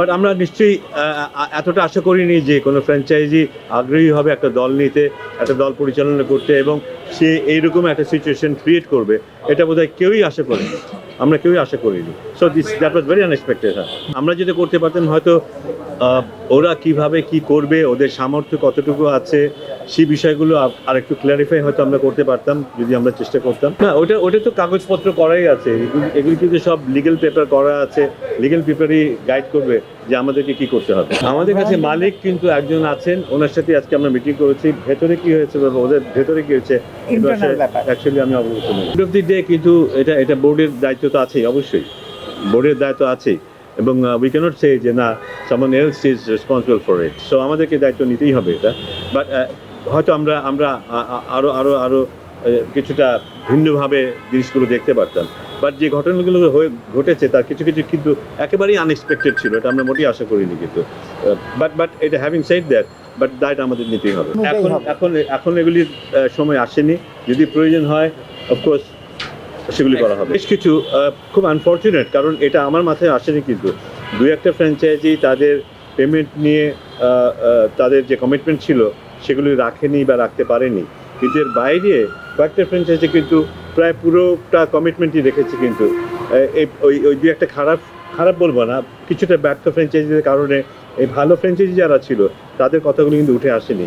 But আমরা নিশ্চয়ই এতটা আশা করিনি যে কোনো ফ্র্যাঞ্চাইজি আগ্রহী হবে একটা দল নিতে, একটা দল পরিচালনা করতে এবং সে এইরকম একটা সিচুয়েশন ক্রিয়েট করবে। এটা বোধহয় কেউই আশা করেনি। আমরা কেউই আশা করিনি। So this that was very unexpected আমরা যেটা করতে পারতাম, হয়তো ওরা কীভাবে কি করবে ওদের সামর্থ্য কতটুকু আছে সেই বিষয়গুলো আর একটু ক্ল্যারিফাই হয়তো আমরা করতে পারতাম যদি আমরা চেষ্টা করতাম। না ওটা ওটা তো কাগজপত্র করাই আছে। এগুলি- কিন্তু সব লিগেল পেপার করা আছে। লিগেল পেপারই গাইড করবে যে আমাদেরকে কি করতে হবে। আমাদের কাছে মালিক কিন্তু একজন আছেন ওনার সাথে আজকে আমরা মিটিং করেছি। ভেতরে কি হয়েছে ওদের ভেতরে কি হয়েছে অ্যাকচুয়ালি আমি অবগত নই। অফ দি ডে কিন্তু এটা এটা বোর্ডের দায়িত্ব তো আছেই অবশ্যই। বোর্ডের দায়িত্ব আছেই। এবং উই ক্যানট সে যে না someone else is responsible for it so আমাদেরকে দায়িত্ব নিতেই হবে এটা। বাট হয়তো আমরা আমরা আ- আ- আরও আরও আরও কিছুটা ভিন্নভাবে জিনিসগুলো দেখতে পারতাম। বাট যে ঘটনাগুলো হয়ে ঘটেছে তার কিছু কিছু কিন্তু একেবারেই আনএক্সপেক্টেড ছিল এটা আমরা মোটেই আশা করিনি কিন্তু। বাট বাট এটা হ্যাভিং সাইড দ্যাট বাট দায়টা আমাদের নিতেই হবে। এখন এখন এখন এগুলির সময় আসেনি। যদি প্রয়োজন হয় অফকোর্স সেগুলি করা হবে। বেশ কিছু খুব আনফর্চুনেট কারণ এটা আমার মাথায় আসেনি কিন্তু। দুই একটা ফ্র্যাঞ্চাইজি তাদের পেমেন্ট নিয়ে তাদের যে কমিটমেন্ট ছিল সেগুলি রাখেনি বা রাখতে পারেনি। কিন্তু এর বাইরে কয়েকটা ফ্র্যাঞ্চাইজি কিন্তু প্রায় পুরোটা কমিটমেন্টই রেখেছে কিন্তু। এই ওই ওই দুই একটা খারাপ খারাপ বলব না কিছুটা ব্যর্থ ফ্র্যাঞ্চাইজির কারণে এই ভালো ফ্র্যাঞ্চাইজি যারা ছিল তাদের কথাগুলো কিন্তু উঠে আসেনি।